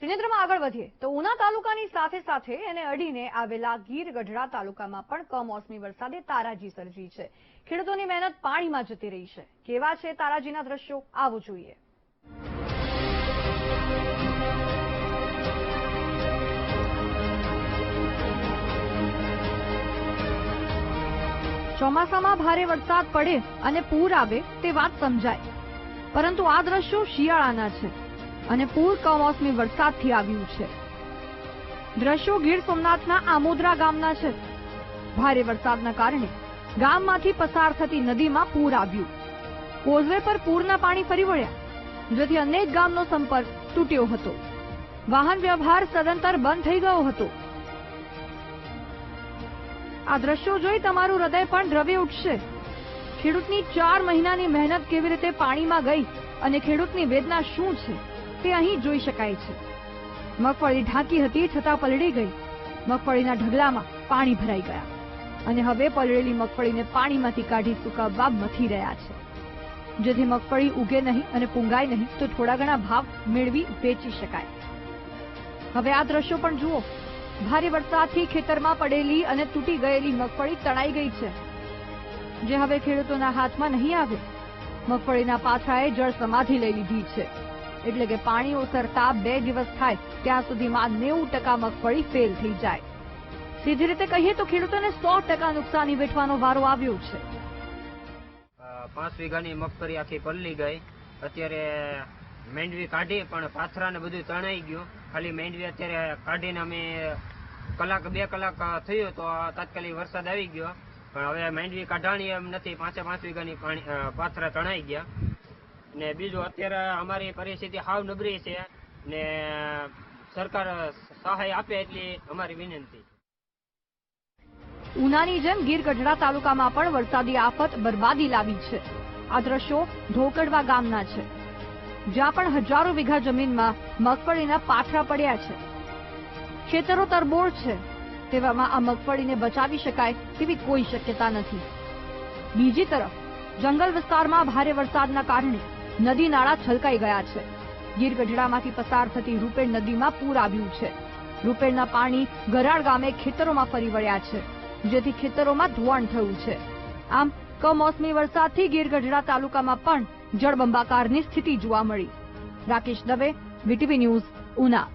ત્રિનેત્રમાં આગળ વધીએ તો ઉના તાલુકાની સાથે સાથે એને અડીને આવેલા ગીર ગઢડા તાલુકામાં પણ કમોસમી વરસાદે તારાજી સર્જી છે. ખેડૂતોની મહેનત પાણીમાં જતી રહી છે. કેવા છે તારાજીના દ્રશ્યો? આવું જોઈએ. ચોમાસામાં ભારે વરસાદ પડે અને પૂર આવે તે વાત સમજાય. પરંતુ આ દ્રશ્યો શિયાળાના છે. અને પૂર કમોસમી વરસાદથી આવ્યું છે. દ્રશ્યો ગીર સોમનાથના આમોદરા ગામના છે. ભારે વરસાદના કારણે ગામમાંથી પસાર થતી નદીમાં પૂર આવ્યું. કોઝવે પર પૂરના પાણી ફરી વળ્યા, જેથી અનેક ગામનો સંપર્ક તૂટ્યો હતો. વાહન વ્યવહાર સદંતર બંધ થઈ ગયો હતો. આ દ્રશ્યો જોઈ તમારું હૃદય પણ દ્રવ્ય ઉઠશે. ખેડૂતની ચાર મહિનાની મહેનત કેવી રીતે પાણીમાં ગઈ અને ખેડૂતની વેદના શું છે? તે અહીં જોઈ શકાય છે. મગફળી ઢાંકી હતી છતાં પલળી ગઈ. મગફળીના ઢગલામાં પાણી ભરાઈ ગયા. અને હવે પલળેલી મગફળીને પાણીમાંથી કાઢી સુકાવવા મથી રહ્યા છે. જેથી મગફળી ઉગે નહીં અને પૂંગાય નહીં તો થોડા ઘણા ભાવ મેળવી વેચી શકાય. હવે આ દ્રશ્યો પણ જુઓ. ભારે વરસાદથી ખેતરમાં પડેલી અને તૂટી ગયેલી મગફળી તણાઈ ગઈ છે. જે હવે ખેડૂતોના હાથમાં નહીં આવે. મગફળીના પાછાએ જળ સમાધિ લઈ લીધી છે. એટલે કે પાણી ઓસરતા બે દિવસ થાય, ત્યાં સુધીમાં નેવું ટકા મગફળી ફેલ થઈ જાય. સીધી રીતે કહીએ તો ખેડૂતોને સો ટકા નુકસાની વેઠવાનો વારો આવ્યો છે. પાંચ વીઘાની મગફળી આખી પલળી ગઈ. અત્યારે મેંડવી કાઢી, પણ પાથરા ને બધું તણાઈ ગયું. ખાલી મેંડવી અત્યારે કાઢીને અમે કલાક, બે કલાક થયું તો તાત્કાલિક વરસાદ આવી ગયો. પણ હવે મેંડવી કાઢાણી એમ નથી. પાંચે પાંચ વીઘાની પાણી પાથરા તણાઈ ગયા. ને બીજું અત્યારે અમારી પરિસ્થિતિ હાવ નબળી છે ને સરકાર સહાય આપે એટલી અમારી વિનંતી. ઉનાની જેમ ગીર ગઢડા તાલુકામાં પણ વરસાદી આફત બરબાદી લાવી છે. આ દ્રશ્યો ઢોકડવા ગામના છે. જ્યાં પણ હજારો વીઘા જમીનમાં મગફળીના પાથરા પડ્યા છે. ખેતરો તરબોળ છે. તેવામાં આ મગફળીને બચાવી શકાય તેવી કોઈ શક્યતા નથી. બીજી તરફ, જંગલ વિસ્તારમાં ભારે વરસાદના કારણે નદી નાળા છલકાઈ ગયા છે. ગીર ગઢડામાંથી પસાર થતી રૂપેણ નદીમાં પૂર આવ્યું છે. રૂપેણના પાણી ગરાળ ગામે ખેતરોમાં ફરી વળ્યા છે, જેથી ખેતરોમાં ધોવાણ થયું છે. આમ, કમોસમી વરસાદથી ગીર ગઢડા તાલુકામાં પણ જળબંબાકારની સ્થિતિ જોવા મળી. Rakesh Dave, VTV news, Una.